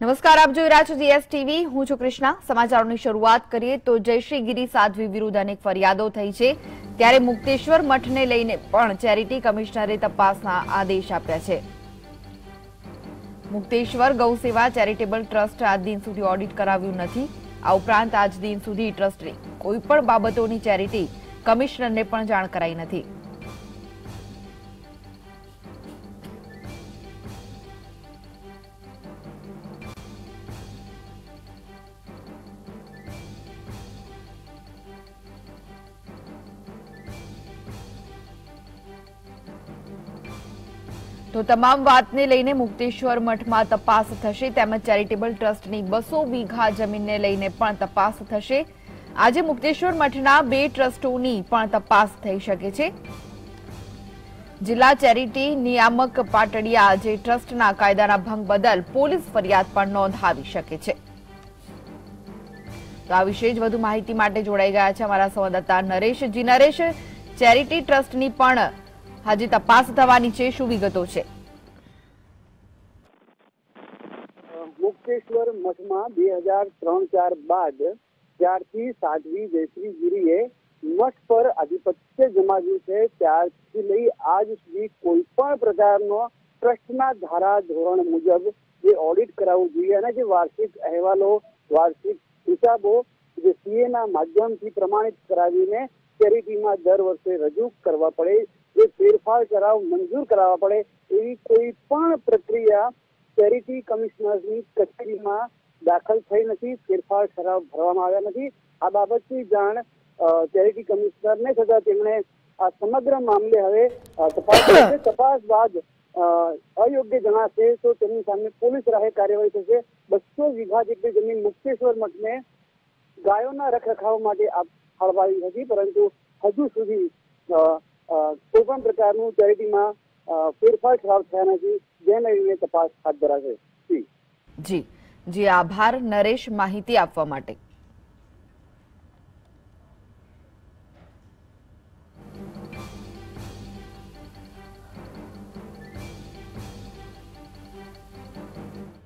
નમસ્કાર, આપ જોઈ રહ્યા છો જીએસ ટીવી હું છું કૃષ્ણા. સમાચારોની શરૂઆત કરીએ તો જયશ્રી ગીરી સાધ્વી વિરુદ્ધ અનેક ફરિયાદો થઈ છે. ત્યારે મુક્તેશ્વર મઠને લઈને પણ ચેરિટી કમિશનરે તપાસના આદેશ આપ્યા છે. મુક્તેશ્વર ગૌસેવા ચેરિટેબલ ટ્રસ્ટ આજ દિન સુધી ઓડિટ કરાવ્યું નથી. આ ઉપરાંત આજ દિન સુધી ટ્રસ્ટની કોઈ પણ બાબતોની ચેરિટી કમિશનરને પણ જાણ કરાઈ નથી. તો તમામ વાતને લઈને મુક્તેશ્વર મઠમાં તપાસ થશે તેમજ ચેરિટેબલ ટ્રસ્ટની બસો વીઘા જમીનને લઈને પણ તપાસ થશે. આજે મુક્તેશ્વર મઠના બે ટ્રસ્ટોની પણ તપાસ થઈ શકે છે. જિલ્લા ચેરિટી નિયામક પાટડિયા જે ટ્રસ્ટના કાયદાના ભંગ બદલ પોલીસ ફરિયાદ પણ નોંધાવી શકે છે. તો આ વિશે જ વધુ માહિતી માટે જોડાઈ ગયા છે અમારા સંવાદદાતા નરેશ જી નરેશ, ચેરિટી ટ્રસ્ટની પણ હજી તપાસ થવાની છે, શું વિગતો છે? મુક્તેશ્વર મઠમાં બે હજાર ત્રણ ચાર બાદ જ્યારથી સાધ્વી જયશ્રી ગીરીએ મઠ પર આધિપત્ય જમાવ્યું છે. ત્યારથી લઈ આજ સુધી કોઈ પણ પ્રકારનો ટ્રસ્ટના ધારા, ધોરણ મુજબ જે ઓડિટ કરાવવું જોઈએ અને જે વાર્ષિક અહેવાલો, વાર્ષિક હિસાબો જે સીએ ના માધ્યમથી પ્રમાણિત કરાવીને ચેરિટીમાં દર વર્ષે રજૂ કરવા પડે જે ફેરફાર કરાવ મંજૂર કરાવવા પડે એવી કોઈ પણ પ્રક્રિયા ચેરિટી કમિશનરની કચેરીમાં દાખલ થઈ નથી ફેરફાર ઠરાવ ભરવામાં આવ્યા નથી. આ બાબતની જાણ ચેરિટી કમિશનરને થતા તેમણે આ સમગ્ર મામલે હવે તપાસ તપાસ બાદ અયોગ્ય જણાશે તો તેમની સામે પોલીસ રાહે કાર્યવાહી થશે. બસો વીઘા જેટલી જમીન મુક્તેશ્વર મઠને ગાયોના રખરખાવ માટે ફાળવાઈ હતી, પરંતુ હજુ સુધી કોઈ પણ પ્રકારનું ચેરિટીમાં ફેરફાર ઠરાવ થયા નથી જેને લઈને તપાસ હાથ ધરાશે. જી. જી, આભાર નરેશ માહિતી આપવા માટે.